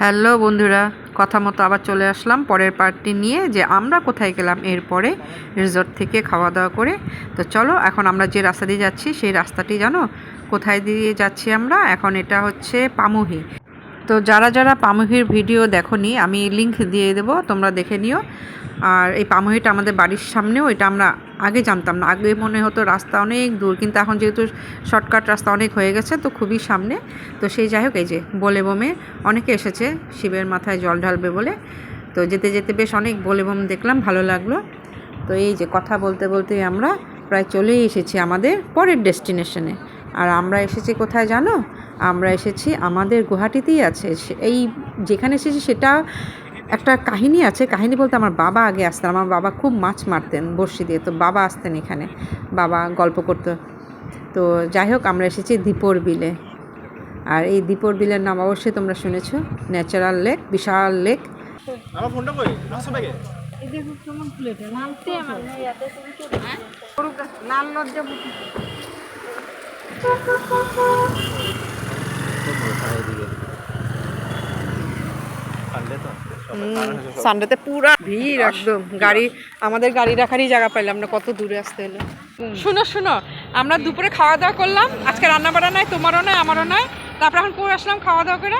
Hello বন্ধুরা, কথা মতো আবার চলে আসলাম পরের পার্টটি নিয়ে যে আমরা কোথায় গেলাম এরপরে রিসর্ট থেকে খাওয়া দাওয়া করে। তো চলো এখন আমরা যে রাস্তা দিয়ে যাচ্ছি সেই রাস্তাটি জানো? কোথায় দিয়ে যাচ্ছি আমরা? এখন এটা হচ্ছে পামুহি। তো যারা যারা পামুহির ভিডিও দেখোনি, আমি লিংক দিয়ে দেবো, তোমরা দেখে নিও। আর এই পামুহিটা আমাদের বাড়ির সামনেও, এটা আমরা আগে জানতাম না। আগে মনে হতো রাস্তা অনেক দূর, কিন্তু এখন যেহেতু শর্টকাট রাস্তা অনেক হয়ে গেছে, তো খুবই সামনে। তো সেই যাই হোক, এই যে বলে বমে, অনেকে এসেছে শিবের মাথায় জল ঢালবে বলে। তো যেতে যেতে বেশ অনেক বলে বম দেখলাম, ভালো লাগল। তো এই যে কথা বলতে বলতে আমরা প্রায় চলেই এসেছি আমাদের পরের ডেস্টিনেশনে। আর আমরা এসেছি কোথায় জানো? আমরা এসেছি আমাদের গুয়াহাটিতেই আছে। এই যেখানে এসেছি সেটা একটা কাহিনী আছে কাহিনী বলতে আমার বাবা আগে আসতেন আমার বাবা খুব মাছ মারতেন বড়শি দিয়ে তো বাবা আসতেন এখানে বাবা গল্প করতো। তো যাই হোক আমরা এসেছি দীপর বিলে। আর এই দীপর বিলের নাম অবশ্যই তোমরা শুনেছো ন্যাচারাল লেক বিশাল লেক। আমার ফোনটা কই? আসো ব্যাগে সানডেতে পুরা ভিড় একদম। গাড়ি আমাদের গাড়ি রাখারই জায়গা পাইলাম না কত দূরে আসতে হলো। শুনো শুনো আমরা দুপুরে খাওয়া দাওয়া করলাম আজকে রান্না বাড়া নাই তোমারও নয় আমারও নয় তারপর এখন করে আসলাম খাওয়া দাওয়া করে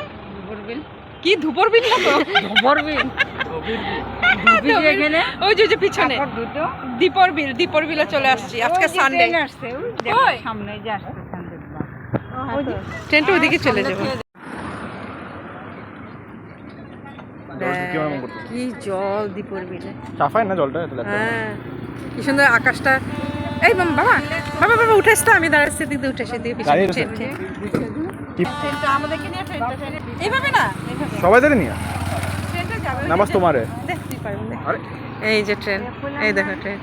কি ধুপর বিল না তো? ওই যে ওই যে পিছনে। দীপর বিল দীপর বিলে চলে আসছি। আজকে সানডে সামনে যে আসছে সানডে ট্রেনটা ওদিকে চলে যাব। কি জল দীপর বিলে চাফাই না জলটা হ্যাঁ। কি সুন্দর আকাশটা। এই বাবা বাবা বাবা উঠেস তো আমি দাঁড়াচ্ছি দিদি উঠে সেদিকে এইভাবে না সবাই জানি নিয়ে ট্রেনটা যাবে না তোমারে। এই যে ট্রেন এই দেখো ট্রেন।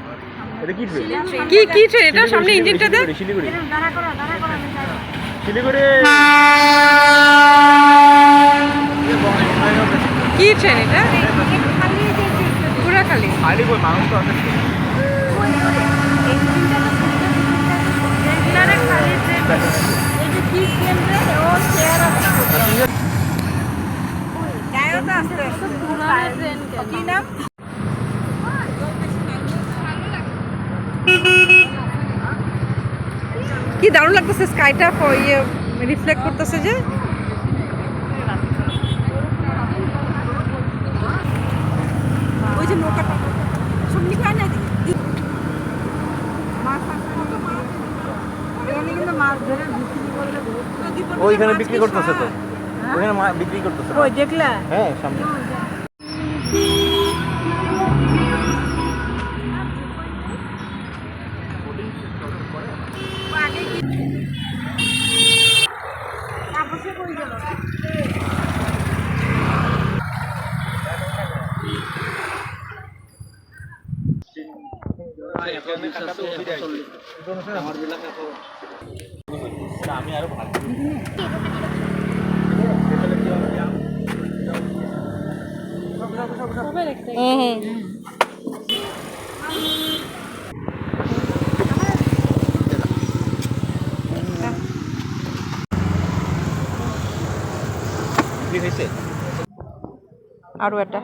কি কি কি ট্রেন? এটা সামনে ইঞ্জিনটা দেখ। শিলিগুড়ি শিলিগুড়ি কি ট্রেন এটা পুরা খালি কি দারুণ লাগতেছে স্কাইটা ইয়ে রিফ্লেক্ট করতেছে যে? ওই যে নৌকাটা সামনে খায় না ওইখানে বিক্রি করতেছে তো। ওখানে মা- বিক্রি করতেছে ওই দেখলা? হ্যাঁ সামনে। আমি আরও ভালো হুম হয়েছে একটা।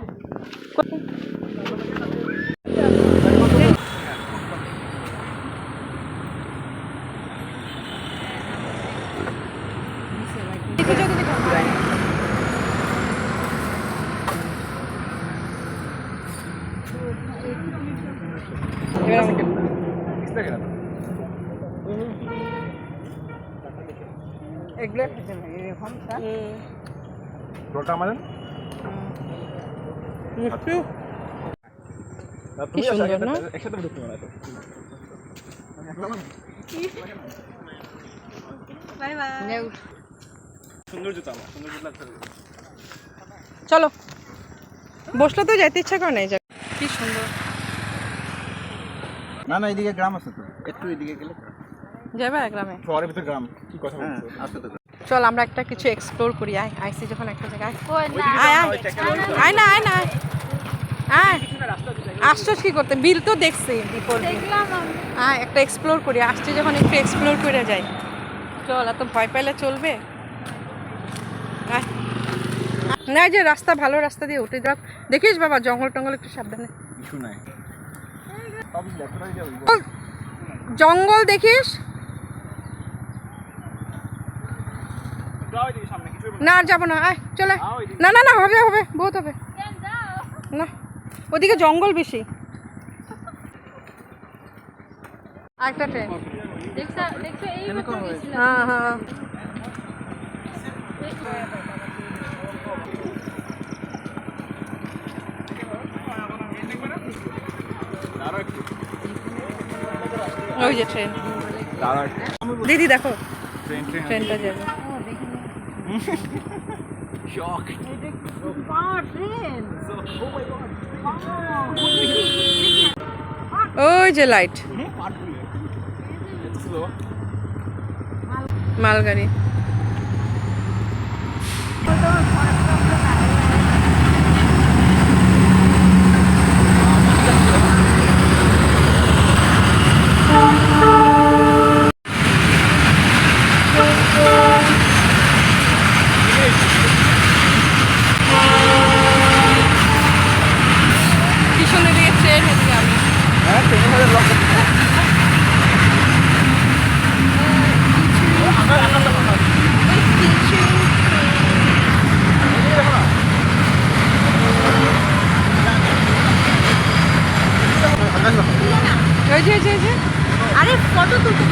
এগুলো এখন জলটা আমাদের সুন্দর একসাথে- না? একসাথে ঢুকতে পারো সুন্দর জুতা আমার সুন্দর জুতা লাগছে। চলো। বসলে তো যাইতে ইচ্ছা করে না এই কি সুন্দর। না না এদিকে গ্রাম আছে তো। একটু এদিকে গেলে। যাবে গ্রামে? শহরের ভিতর গ্রাম। কি কথা বলছো? আছে তো চল আমরা একটা কিছু এক্সপ্লোর করি। আয় আইসি যখন একটা জায়গায় আয়। আয় আয়। না আয় না আয়। আয়। আসছো কি করতে? বিল তো দেখছি আয় একটা এক্সপ্লোর করি। আসছি যখন একটু এক্সপ্লোর করে যাই। চল এত ভয় পাইলে চলবে। না যে রাস্তা ভালো রাস্তা দিয়ে উঠে যাক। দেখিস বাবা জঙ্গল টঙ্গল একটু সাবধানে। কিছু নাই। জঙ্গল দেখিস? না। আর যাব না আয় চলে। না না না হবে হবে বহুত হবে। না ওদিকে জঙ্গল বেশি। আরেকটা ট্রেন। দেখছ দেখছ এই হ্যাঁ হ্যাঁ। একটু ওই যে ট্রেন দিদি দেখো। ট্রেন ট্রেন ট্রেনটা যাবে। শক ওই যে লাইট এত স্লো মালগাড়ি পিছনে দিয়ে ট্রেন এদিকে আমি হ্যাঁ ট্রেনের সাথে লক ওই যে আরে ফটো তুলতে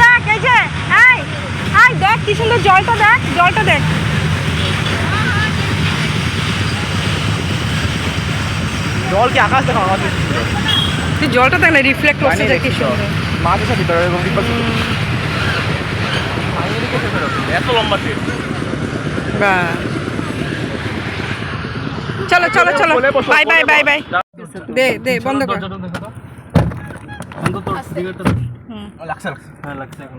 দেখ, এই যে আয় দেখ, কি সুন্দর জলটা দেখ জলটা দেখ। জল কি আকাশ দেখো আকাশ তুই জলটা দেখ না রিফ্লেক্ট করছে দেখ কি সুন্দর। মাছ আছে ভিতরে এরকম বিপদ এত লম্বা ট্রেন বা। চলো চলো চলো। Bye bye bye bye. দে দে বন্ধ কর। হুম। লাগছে লাগছে। হ্যাঁ লাগছে। এখন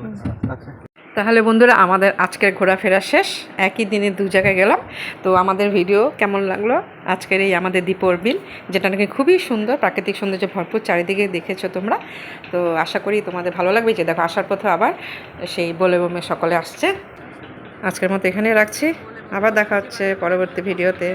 লাগছে। তাহলে বন্ধুরা, আমাদের আজকের ঘোরাফেরা শেষ। একই দিনে দু জায়গায় গেলাম। তো আমাদের ভিডিও কেমন লাগল? আজকের এই আমাদের দীপর বিল, যেটা নাকি খুবই সুন্দর, প্রাকৃতিক সৌন্দর্য ভরপুর, চারিদিকে দেখেছ তোমরা। তো আশা করি তোমাদের ভালো লাগবে। যে দেখো, আসার পথে আবার সেই বলে বমে সকলে আসছে। আজকের মতো এখানেই রাখছি। আবার দেখা হচ্ছে পরবর্তী ভিডিওতে